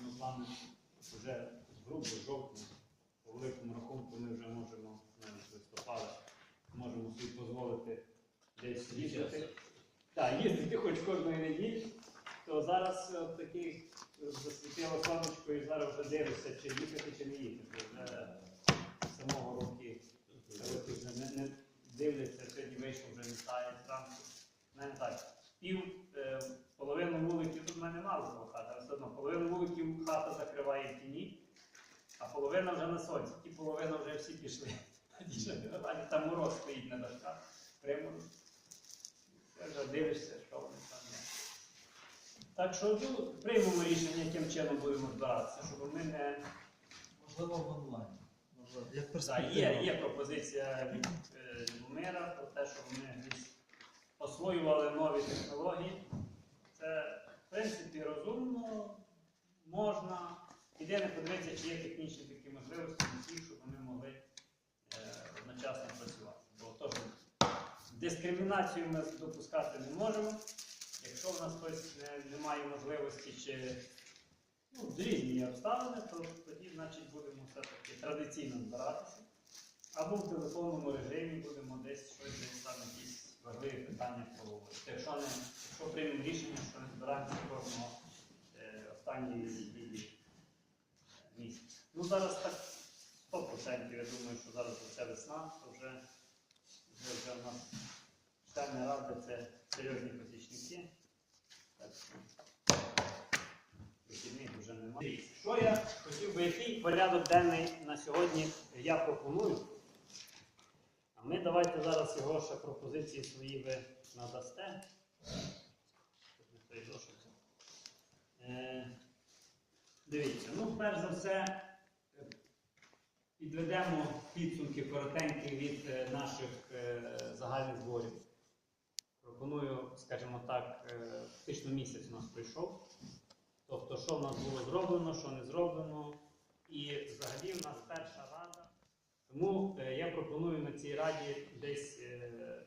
ми з вами вже грубо жовтня, по великому рахунку ми вже можемо навіть з листопада, можемо собі дозволити десь їздити. Так, їздити хоч кожної неділі, то зараз такий засвітило сонечко і зараз вже дивишся, чи їхати, чи не їхати. Вже самого роки не, не дивляться, сьогодні вийшов, вже літає зранку. У мене так. Пів, е, половину вуликів тут в мене мало хата, але все одно половину вуликів хата закриває в тіні, а половина вже на сонці. Ті половина вже всі пішли. Що Там мороз стоїть на дошках, примороз. Ти вже дивишся, що вони там є. Так що ну, приймемо рішення, яким чином будемо збиратися, щоб ми не. Можливо, в онлайн. Можливо, як Так, є, є пропозиція від е, Любомира про те, ми десь освоювали нові технології. Це, в принципі, розумно, можна. Єдине подивитися, чи є технічні такі можливості для всіх, щоб вони могли е, одночасно працювати. Бо теж дискримінацію ми допускати не можемо. Якщо в нас хтось не, не має можливості чи ну, різні обставини, то тоді, значить, будемо все-таки традиційно збиратися. Або в телефонному режимі будемо десь щось десь там якісь важливі питання проговорити. Якщо, якщо приймемо рішення, що не збираємося кожного е, неділі е. Ну зараз так 100%, я думаю, що зараз це весна, то вже, вже, вже в нас члени ради це серйозні посічники. Що вже немає. Що я хотів би, який порядок денний на сьогодні я пропоную? А ми давайте зараз його ще пропозиції свої ви надасте. Е, Дивіться, ну перш за все е, підведемо підсумки коротенькі від е, наших загальних зборів. Пропоную, скажімо так, фактично місяць у нас пройшов. Тобто, що в нас було зроблено, що не зроблено. І взагалі в нас перша. Тому е, я пропоную на цій раді десь е,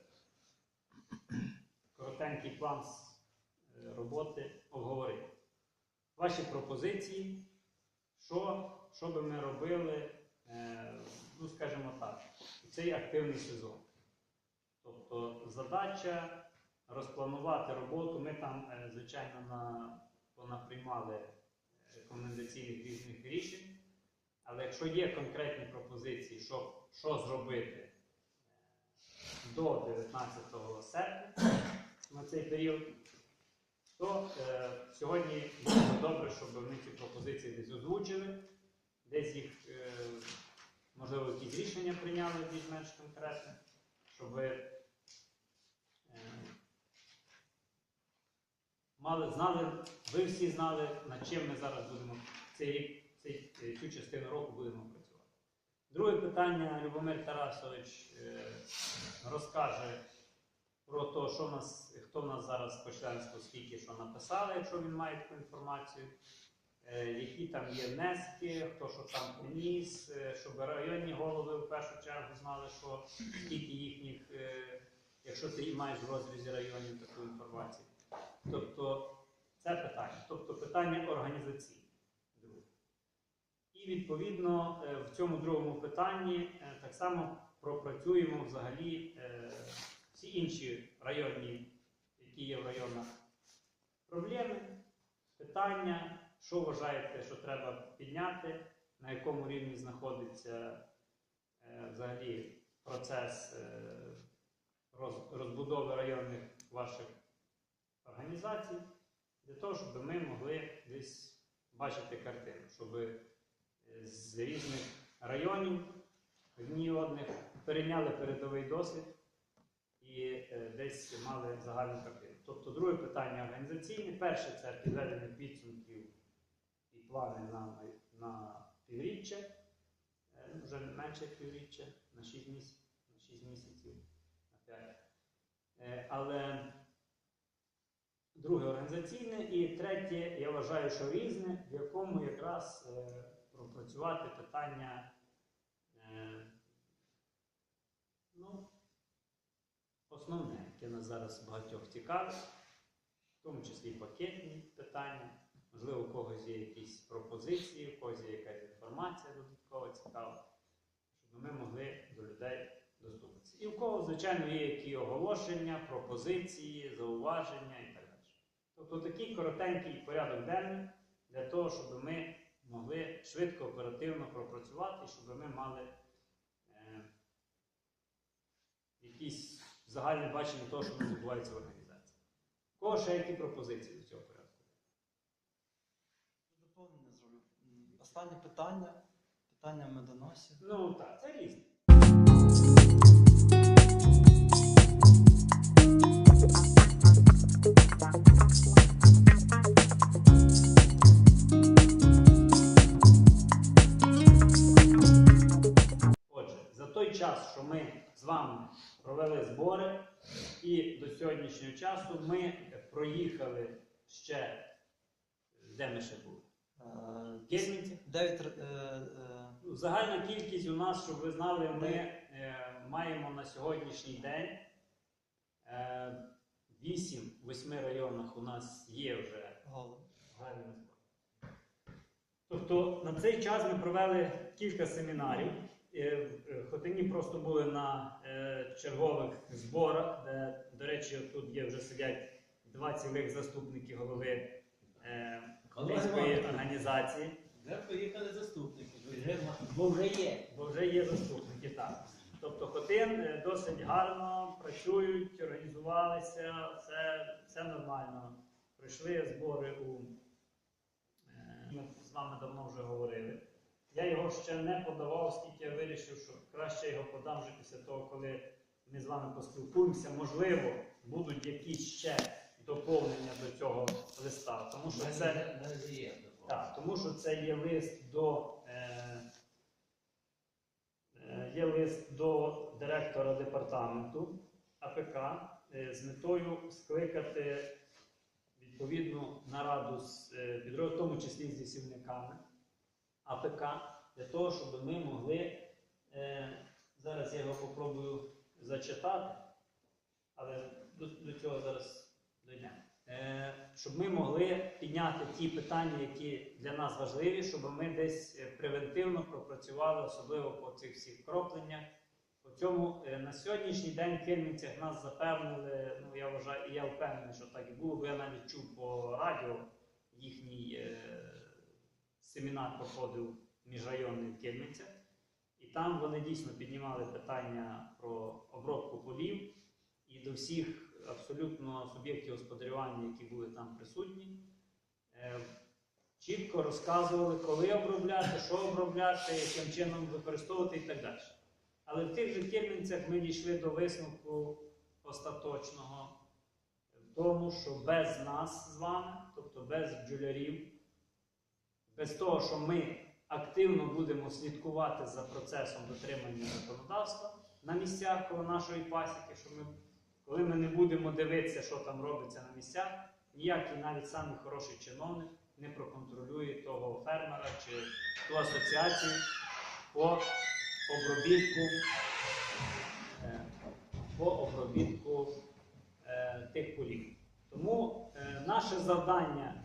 коротенький план е, роботи обговорити. Ваші пропозиції, що, що би ми робили, ну скажімо так, у цей активний сезон. Тобто задача розпланувати роботу. Ми там, звичайно, на понаприймали рекомендаційних різних рішень. Але якщо є конкретні пропозиції, що, що зробити е, до 19 серпня на цей період, то е, сьогодні було добре, щоб ми ці пропозиції десь озвучили, десь їх, е, можливо, якісь рішення прийняли більш-менш конкретне, щоб ви е, мали, знали, ви всі знали, над чим ми зараз будемо цей рік, цю частину року будемо працювати. Друге питання Любомир Тарасович е, розкаже про те, що нас, хто в нас зараз по членству, скільки що написали, якщо він має таку інформацію, е, які там є внески, хто що там приніс, е, щоб районні голови в першу чергу знали, що скільки їхніх, е, якщо ти маєш в розрізі районів таку інформацію. Тобто це питання. Тобто питання організаційне. І відповідно е, в цьому другому питанні е, так само пропрацюємо взагалі е, всі інші районні, які є в районах, проблеми, питання, що вважаєте, що треба підняти, на якому рівні знаходиться взагалі процес розбудови районних ваших організацій, для того, щоб ми могли десь бачити картину, щоб з різних районів одні одних перейняли передовий досвід і е, десь мали загальну картину. Тобто друге питання організаційне. Перше це підведення підсумків і плани на, на півріччя, Е, вже менше півріччя, на 6 місяців, на 6 місяців, на 5. Е, Але друге організаційне і третє, я вважаю, що різне, в якому якраз е, пропрацювати питання е, Ну, основне, яке нас зараз багатьох цікавить, в тому числі пакетні питання. Можливо, у когось є якісь пропозиції, у когось є якась інформація додаткова цікава, щоб ми могли до людей доступитися. І у кого, звичайно, є які оголошення, пропозиції, зауваження і так далі. Тобто такий коротенький порядок денний для того, щоб ми могли швидко, оперативно пропрацювати, щоб ми мали е, якісь загальне бачення того, що відбувається в організації. У кого ще які пропозиції до цього порядку? Доповнення зроблю. Останнє питання. Питання медоносі. Ну так, це різне. Отже, що ми з вами провели збори, і до сьогоднішнього часу ми проїхали ще, де ми ще були? Е, р- е, е, Ну, Загальна кількість у нас, щоб ви знали, ми е, маємо на сьогоднішній день е, 8 в 8 районах у нас є вже загальний збор. Тобто на цей час ми провели кілька семінарів. Е, е, Хотині просто були на е, чергових зборах, де, до речі, тут є вже сидять два цілих заступники голови Хотинської організації. Вже поїхали заступники, бо вже є. Бо вже є заступники, так. Тобто Хотин досить гарно працюють, організувалися, все, все нормально. Пройшли збори у. Ми з вами давно вже говорили. Я його ще не подавав, оскільки я вирішив, що краще його подам вже після того, коли ми з вами поспілкуємося. Можливо, будуть якісь ще доповнення до цього листа. Тому що це. Так, тому що це є лист до, е, е, є лист до директора департаменту АПК е, з метою скликати відповідну нараду з е, підрозділом, в тому числі з лісівниками АПК, для того, щоб ми могли. Е, зараз я його попробую зачитати, але до, до цього зараз дійдемо. Е, щоб ми могли підняти ті питання, які для нас важливі, щоб ми десь е, превентивно пропрацювали, особливо по цих всіх кропленнях. По цьому на сьогоднішній день в Кельмівцях нас запевнили, ну я вважаю, і я впевнений, що так і було, бо я навіть чув по радіо їхній семінар проходив міжрайонний в Кельмівцях. І там вони дійсно піднімали питання про обробку полів і до всіх абсолютно суб'єктів господарювання, які були там присутні, е, чітко розказували, коли обробляти, що обробляти, яким чином використовувати і так далі. Але в тих же Кельмінцях ми дійшли до висновку остаточного в тому, що без нас з вами, тобто без бджолярів, без того, що ми активно будемо слідкувати за процесом дотримання законодавства на місцях коло нашої пасіки, що ми, коли ми не будемо дивитися, що там робиться на місцях, ніякий навіть самий хороший чиновник не проконтролює того фермера чи ту асоціацію по обробітку, е, по обробітку е, тих полів. Тому е, наше завдання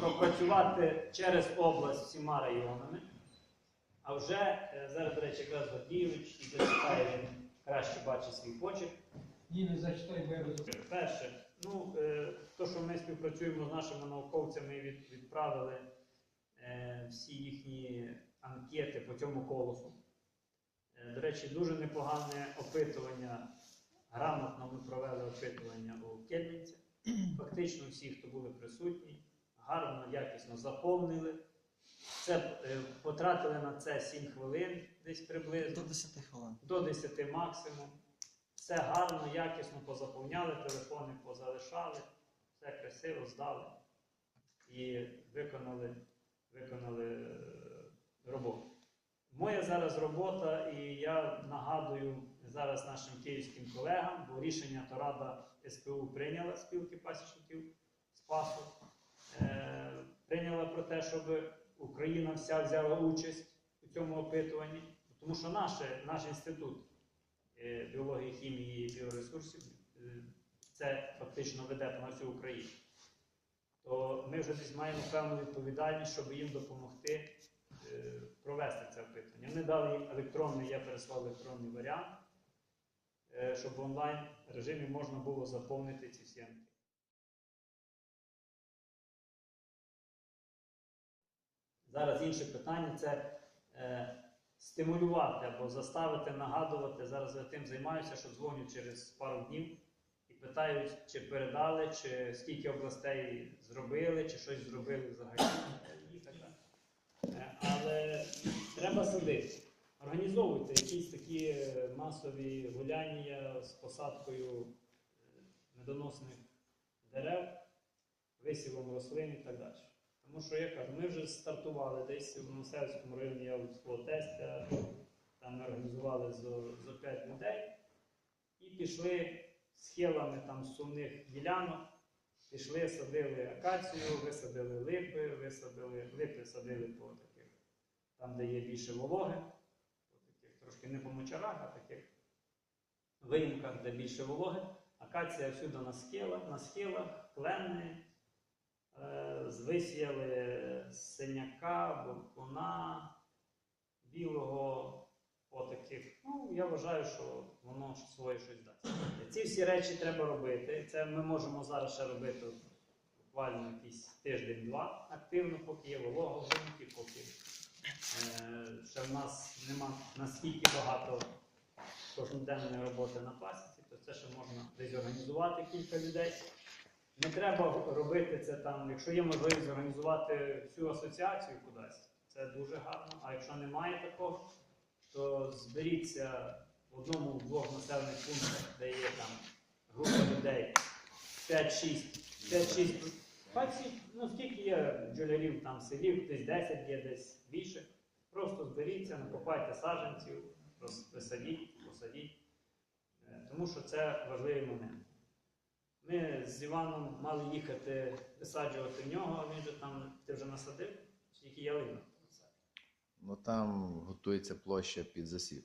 пропрацювати через область всіма районами. А вже е, зараз, до речі, якраз Гордійович і зачитає він краще бачить свій почерк. Ні, не зачитай, бо я розумію. Перше, ну, е, то, що ми співпрацюємо з нашими науковцями, від, відправили е, всі їхні анкети по цьому колосу. До речі, дуже непогане опитування. Грамотно ми провели опитування у Кельниці. Фактично всі, хто були присутні, гарно, якісно заповнили. Це е, потратили на це 7 хвилин, десь приблизно До 10 хвилин. до 10 максимум. Все гарно, якісно позаповняли, телефони позалишали, все красиво здали і виконали, виконали е, роботу. Моя зараз робота, і я нагадую зараз нашим київським колегам, бо рішення то Рада СПУ прийняла спілки пасічників Спасу, е, прийняла про те, щоб Україна вся взяла участь у цьому опитуванні, тому що наше, наш інститут е, біології, хімії і біоресурсів, е, це фактично веде на всю Україну, то ми вже десь маємо певну відповідальність, щоб їм допомогти е, провести це опитування. Вони дали їм електронний, я переслав електронний варіант, е, щоб в онлайн режимі можна було заповнити ці всі анкети. Зараз інше питання це е, стимулювати або заставити нагадувати. Зараз я тим займаюся, що дзвоню через пару днів і питають, чи передали, чи скільки областей зробили, чи щось зробили взагалі. І так далі. Е, Але треба садити. Організовуйте якісь такі е, масові гуляння з посадкою е, медоносних дерев, висівом рослин і так далі. Тому що я кажу, ми вже стартували десь в Мосельському районі я от свого тестя, там ми організували зо 5 людей і пішли схилами там сумних ділянок, пішли, садили акацію, висадили липи, висадили, липи садили по таких, там, де є більше вологи, по таких трошки не по мочарах, а таких виїмках, де більше вологи. Акація всюди на схилах, на схилах, клени. Е, Висіяли синяка, буркуна, білого, отаких. Ну, я вважаю, що воно своє щось дасть. Ці всі речі треба робити. Це ми можемо зараз ще робити буквально якийсь тиждень-два активно, поки є волога в ґрунті, поки е, ще в нас нема наскільки багато кожноденної роботи на пасіці, то це ще можна десь організувати кілька людей. Не треба робити це там, якщо є можливість організувати всю асоціацію кудись, це дуже гарно. А якщо немає такого, то зберіться в одному в двох населених пунктах, де є там група людей 5-6, 5-6. Бачите, ну скільки є бджолярів там в селі, десь 10 є, десь більше. Просто зберіться, накопайте саджанців, роз- висадіть, посадіть. Е, Тому що це важливий момент. Ми з Іваном мали їхати висаджувати в нього, а він же там, ти вже насадив, чи які ялинок насадив? Ну там готується площа під засів,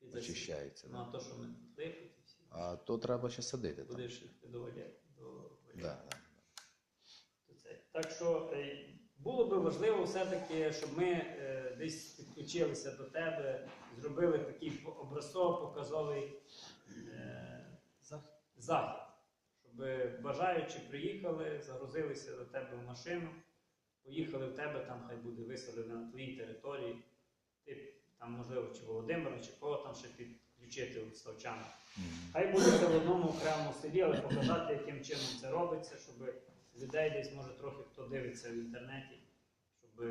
Під засів. очищається. Ну, а Да. то, що ми липить всі, А то треба ще садити там. будеш до валя. До валя. Да, да. То це. Так що е, було би важливо все-таки, щоб ми е, десь підключилися до тебе, зробили такий по- образцово-показовий е, Захід. Щоб бажаючи приїхали, загрузилися до тебе в машину, поїхали в тебе, там хай буде висадено на твоїй території. Ти там, можливо, чи Володимира, чи кого там ще підключити в Ставчана. Хай буде це в одному окремому селі, але показати, яким чином це робиться, щоб людей десь, може, трохи хто дивиться в інтернеті, щоб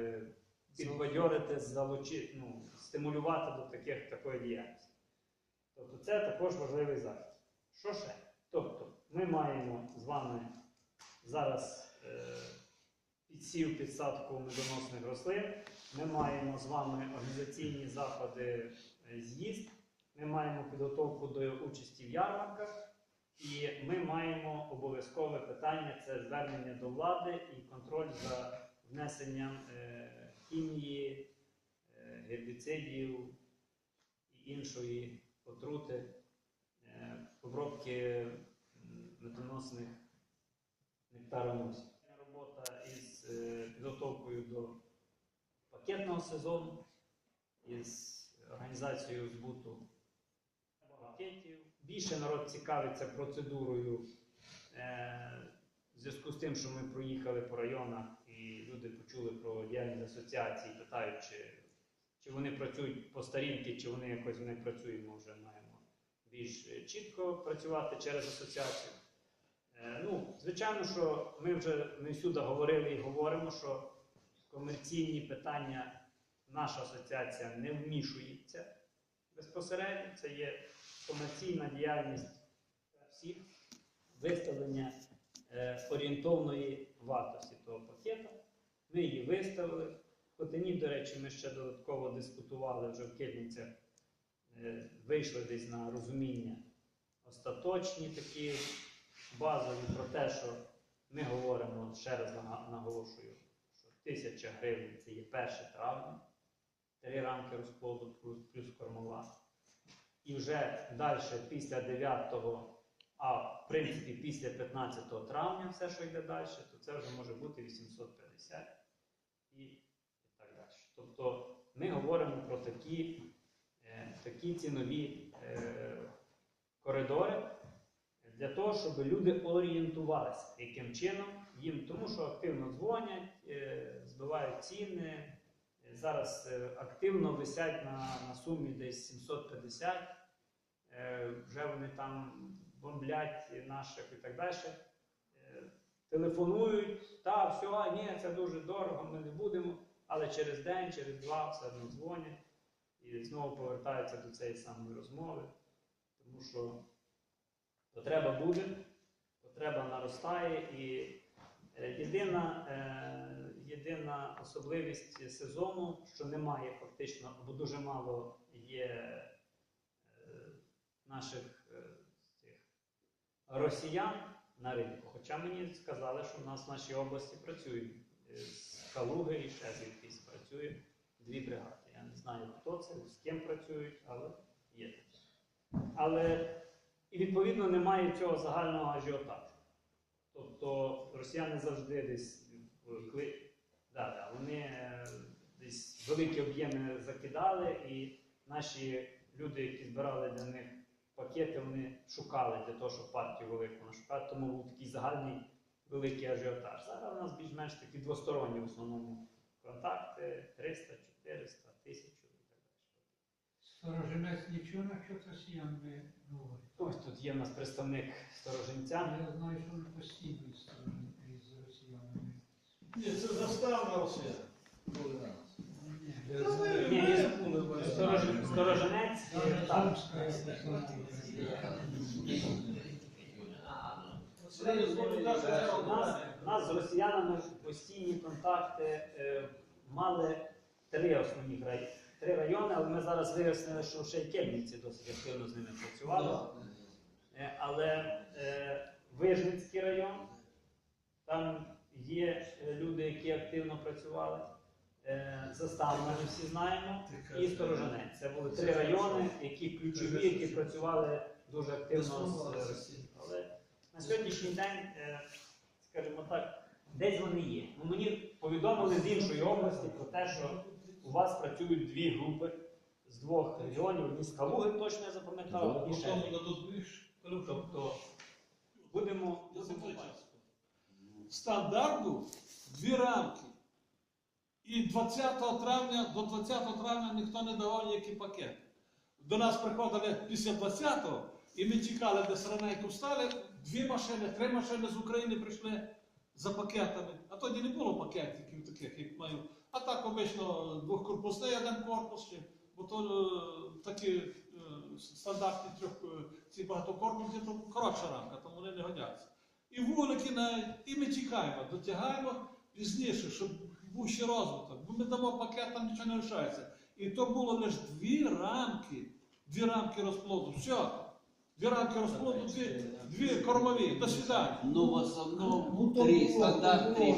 підбадьорити, залучити, ну, стимулювати до таких, такої діяльності. Тобто це також важливий захід. Що ще? Тобто, ми маємо з вами зараз е, підсів підсадку медоносних рослин, ми маємо з вами організаційні заходи е, з'їзд, ми маємо підготовку до участі в ярмарках, і ми маємо обов'язкове питання це звернення до влади і контроль за внесенням е, хімії, гербіцидів і іншої отрути, обробки медоносних нектароносів. Робота із е, підготовкою до пакетного сезону, із організацією збуту пакетів. Більше народ цікавиться процедурою е, в зв'язку з тим, що ми проїхали по районах і люди почули про діяльність асоціації, питають, чи, вони працюють по старінки, чи вони якось не працюють, ми вже маємо більш е, чітко працювати через асоціацію. Е, ну, звичайно, що ми вже ми всюди говорили і говоримо, що комерційні питання наша асоціація не вмішується безпосередньо. Це є комерційна діяльність всіх виставлення е, орієнтовної вартості того пакету. Ми її виставили. В Хотині, до речі, ми ще додатково дискутували вже в Кільницях, е, вийшли десь на розуміння остаточні такі базові про те, що ми говоримо, ще раз наголошую, що тисяча гривень це є 1 травня, три рамки розплоду плюс, кормова. і вже далі після 9, а в принципі після 15 травня все, що йде далі, то це вже може бути 850 і, і так далі. Тобто ми говоримо про такі, е, такі цінові е, коридори для того, щоб люди орієнтувалися, яким чином їм, тому що активно дзвонять, е, збивають ціни. Е, Зараз е, активно висять на, на сумі десь 750. Е, Вже вони там бомблять наших і так далі. Телефонують, та, все, ні, це дуже дорого, ми не будемо. Але через день, через два все одно дзвонять і знову повертаються до цієї самої розмови. Тому що потреба буде, потреба наростає і е, єдина, е, єдина особливість сезону, що немає фактично, або дуже мало є е, наших цих росіян на ринку. Хоча мені сказали, що в нас в нашій області працюють з Калуги і ще звідкись працює дві бригади. Я не знаю, хто це, з ким працюють, але є. Але і відповідно немає цього загального ажіотажу. Тобто росіяни завжди десь да, да, вони е, десь великі об'єми закидали, і наші люди, які збирали для них пакети, вони шукали для того, щоб партію велику нашукати, тому був такий загальний великий ажіотаж. Зараз у нас більш-менш такі двосторонні в основному контакти 300, 400, 1000 і так далі. Сторожинець нічого насчет росіян не говорить. Ось тут є в нас представник сторожинця. Я знаю, що вони постійно із сторожин- із росіянами. Ні, це заставна Росія. Ні, Ні, сторожинець. Е, Так. Вона. У нас, у нас з росіянами постійні контакти е, мали три основні райони. Три райони, але ми зараз вияснили, що ще й Кельниці досить активно з ними працювали. Е, але е, Вижницький район, там є е, люди, які активно працювали. Е, Заставна, ми всі знаємо, і Сторожинець. Це були три райони, які ключові, які працювали дуже активно з Росією. Але на сьогоднішній день, е, скажімо так, десь вони є. Ну, мені повідомили з іншої області про те, що у вас працюють дві групи з двох регіонів, одні з Калуги, точно я запам'ятав, одні ще. Тобто будемо, будемо бачити. Стандарт дві рамки. І 20 травня до 20 травня ніхто не давав ніякі пакети. До нас приходили після 20-го, і ми чекали, десь раненько встали, дві машини, три машини з України прийшли за пакетами. А тоді не було пакетиків таких, як маю. Так обично двохкорпусний один корпус, бо то е, такі е, стандартні трьох е, ці багатокорпусні, то коротша рамка, тому вони не годяться. І вулики навіть, і ми тікаємо, дотягаємо пізніше, щоб був ще розвиток. Бо ми дамо пакет, там нічого не лишається. І то було лише дві рамки, дві рамки розплоду. Все. Дві рамки розплоду, дві, дві кормові. До свидання. Ну, в основному Ну, три, стандарт три.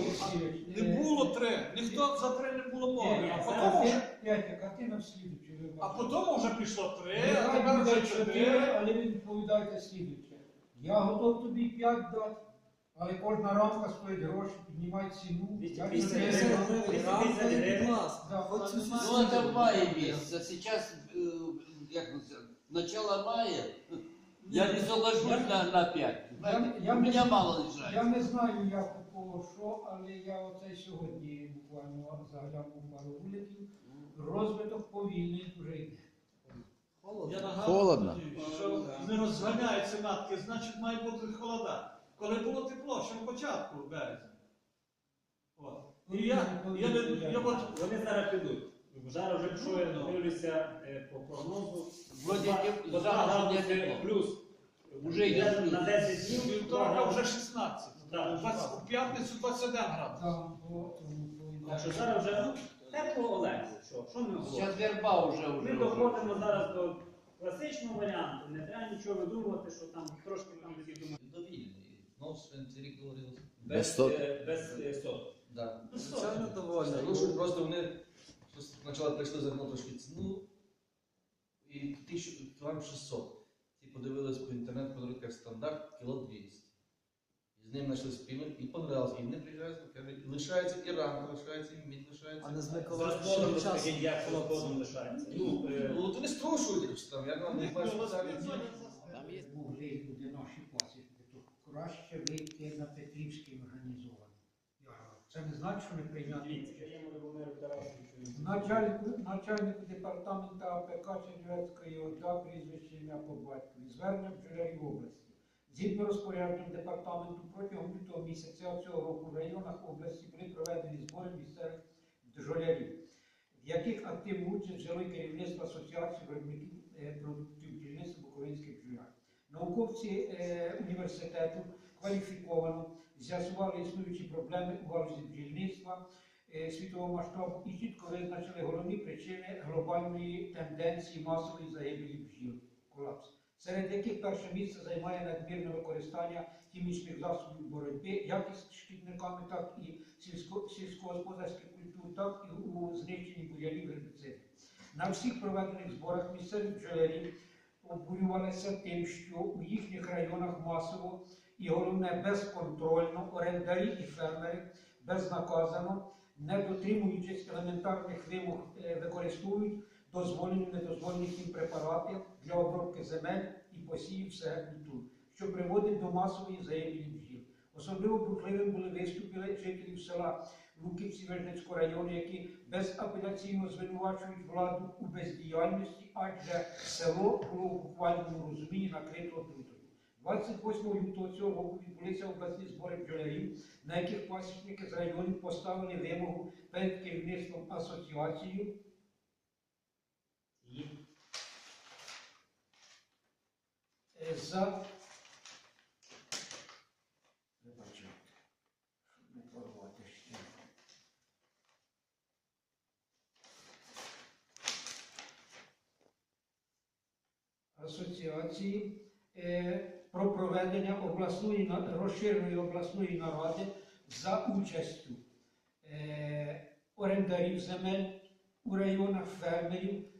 Не було три. Ніхто за три не було мови. Ні, А це потім вже, п'ять- П'ять, картина в слідучі. а потім вже пішло три, а Нехай тепер буде вже чотири, чотири. але ви відповідаєте слідуче. Я готов тобі п'ять дати, але кожна рамка стоїть гроші, піднімай ціну. Я 250 не гривень. знаю. 250 гривень. Да, от Ну, это в мае месяце. Сейчас, э, как называется, начало мая. Я не соглашусь на, на 5. Я- я У меня не- мало Я лежать. не знаю, як що, але я оце сьогодні буквально заглянув пару вуликів. Розвиток повільний вже йде. Я нагадую, Холодно. що не розганяються натки, значить має бути холода. Коли було тепло, ще в початку березня. От. І я, я, не, я от Вони зараз підуть. Зараз вже якщо я дивлюся е, по прогнозу, Вроде два- теп- по два зараз градуси вже тепло. плюс. Уже йде плюс. на 10 днів. вівторка градуси. вже 16. Так. 20, у п'ятницю 21 градус. Тому, Так що зараз вже ну, тепло Олег. Що, що ми говоримо? Сейчас верба уже Ми доходимо зараз до класичного варіанту, не треба нічого видумувати, що там трошки там такі думають. Довільний. Знову ж Торік говорив. Без сот. е, без е, сот. Да. Ну, Звичайно, сот. довольний. Ну, що просто вони щось спочатку прийшли за трошки ціну. і 1000 кілограм 600. Ті подивились по інтернету, як стандарт кіло 200. З ним знайшли спільну і понравилось. І вони приїжджають, кажуть, лишається і ранка, лишається, і мід лишається. А не з З Миколаївським розплодом часом. розкажіть, як з розплодом лишається. Ну, е, Ну, от вони струшують, що там, я не бачу спеціальні могли люди наші пасіки, то краще вийти на Петрівський організований. Це не значить, що не прийняти дивіться, участь. даємо Любомиру Тарасовичу. Начальнику, начальнику департаменту АПК Чернівецької ОДА прізвище ім'я по батькові. Звернення бджолярів області. Згідно розпорядженням департаменту протягом лютого місяця цього року в районах області були проведені збори місцевих бджолярів, в яких активну участь взяли керівництво Асоціації виробників е, продуктів бджільництва Буковинських бджоляр. Науковці е, університету кваліфіковано з'ясували існуючі проблеми у галузі бджільництва е, світового масштабу і чітко визначили головні причини глобальної тенденції масової загибелі бджіл колапс, серед яких перше місце займає надмірне використання хімічних засобів боротьби, як із шкідниками, так і сільсько- сільськогосподарських культур, так і у знищенні бур'янів гербіцидів. На всіх проведених зборах місцеві бджолярі обурювалися тим, що у їхніх районах масово і головне безконтрольно орендарі і фермери безнаказано, не дотримуючись елементарних вимог, е, використовують дозволені недозволені їм препарати для обробки земель і посівів серед культур, що приводить до масової загибелі бджіл. Особливо бурхливим були виступили жителів села Луківці Вижницького району, які безапеляційно звинувачують владу у бездіяльності, адже село було у буквальному розумінні накрито отрутою. 28 лютого цього року відбулися обласні збори бджолярів, на яких пасічники з районів поставили вимогу перед керівництвом асоціації І е, за Вибачайте, щоб не порвати ще. Асоціації е, про проведення обласної на- розширеної обласної наради за участю е, орендарів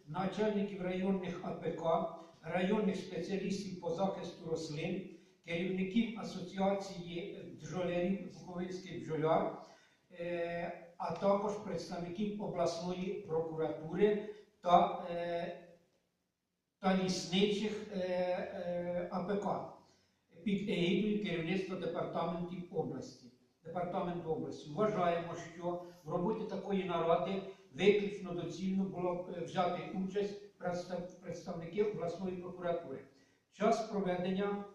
начальників районних АПК, районних спеціалістів по захисту рослин, керівників асоціації бджолярів Буковинський бджоляр, е, а також представників обласної прокуратури та, е, та лісничих е, АПК під егідою керівництва департаментів області. Департаменту області. Вважаємо, що в роботі такої наради виключно доцільно було б е, взяти участь представ- представники обласної прокуратури. Час проведення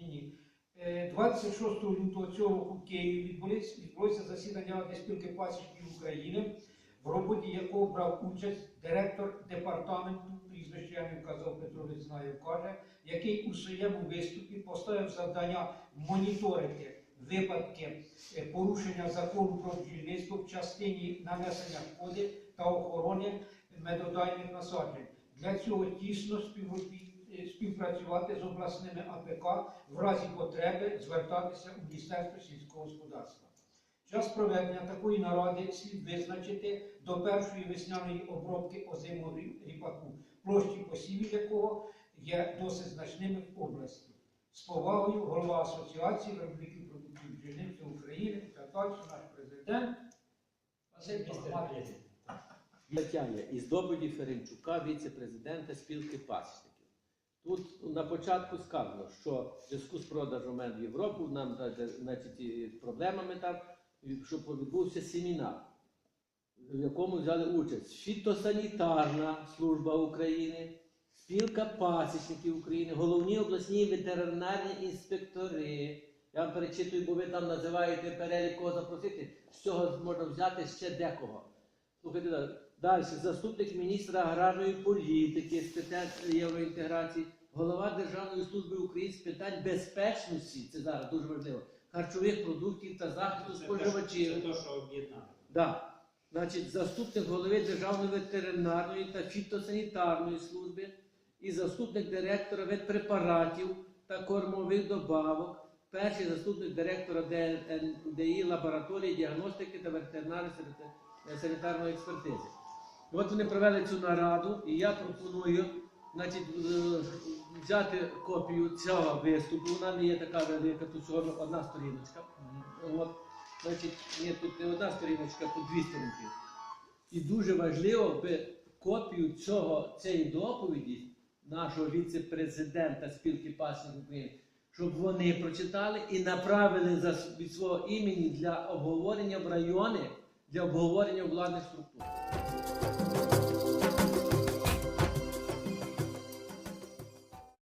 ні, ні. Е, 26 лютого цього року в Києві відбулося засідання спілки пасічників України, в роботі якого брав участь директор департаменту, прізвище я не вказав Петрович знає, каже, який у своєму виступі поставив завдання моніторити випадки е, порушення закону про бджільництво в частині нанесення шкоди та охорони медодайних насаджень. Для цього тісно е, співпрацювати з обласними АПК, в разі потреби звертатися у Міністерство сільського господарства. Час проведення такої наради слід визначити до першої весняної обробки озимого рі- ріпаку, площі посівів якого є досить значними в області. З повагою голова Асоціації виробників продуктів бджільництва України і так наш президент Василь містер. Стаття є із доповіді Ференчука, віце-президента спілки пасічників. Тут на початку сказано, що в зв'язку з продажем в Європу нам значить, проблемами там, щоб відбувся семінар, в якому взяли участь фітосанітарна служба України, спілка пасічників України, головні обласні ветеринарні інспектори. Я вам перечитую, бо ви там називаєте перелік кого запросити. З цього можна взяти ще декого. Слухайте далі. Заступник міністра аграрної політики з питань євроінтеграції, голова Державної служби України з питань безпечності, це зараз дуже важливо, харчових продуктів та захисту споживачів. Це те, що об'єднали. Да. Значить, заступник голови Державної ветеринарної та фітосанітарної служби і заступник директора ветпрепаратів та кормових добавок, перший заступник директора ДНДІ лабораторії діагностики та ветеринарної санітарної експертизи. От вони провели цю нараду, і я пропоную значить, е, взяти копію цього виступу. Вона не є така велика, тут всього одна сторіночка. От, значить, ні, тут не одна сторіночка, тут дві сторінки. І дуже важливо би копію цього, цієї доповіді нашого віце-президента спілки пасічників України, щоб вони прочитали і направили за, від свого імені для обговорення в райони, для обговорення владних структур.